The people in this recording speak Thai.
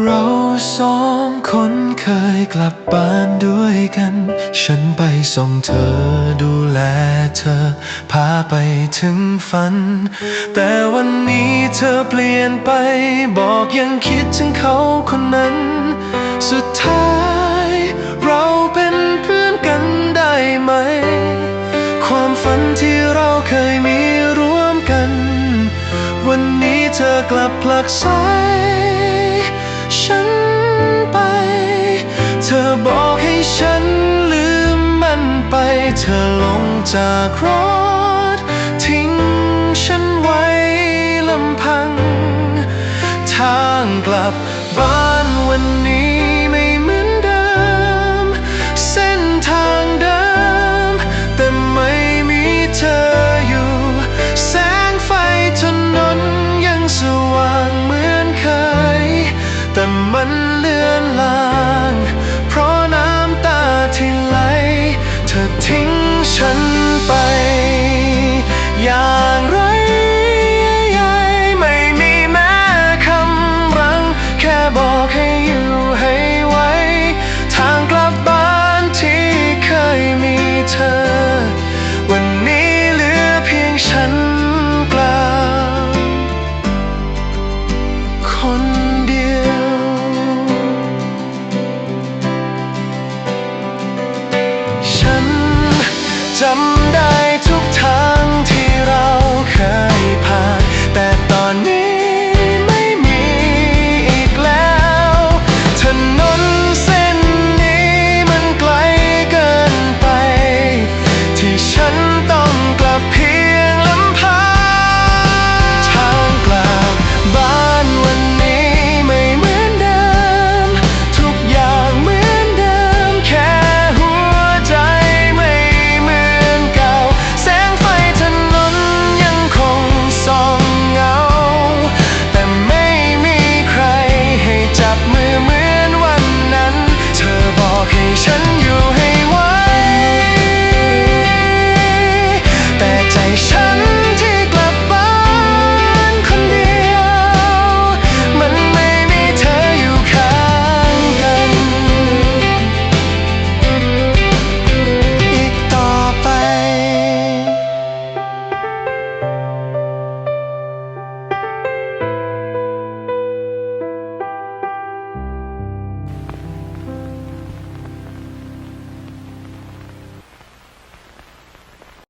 เราสองคยกลับบ้านด้วยกัน ฉันไปส่งเธอดูแลเธอ พาไปถึงฝัน แต่วันนี้เธอเปลี่ยนไป บอกยังคิดถึงเขาคนนั้น สุดท้ายเราเป็นเพื่อนกันได้ไหม ความฝันที่เราเคยมีร่วมกัน วันนี้เธอกลับผลักไส เธอลงจากรถ ทิ้งฉันไว้ลำพัง ทางกลับบ้านวันนี้ คนเดียว ฉันจำได้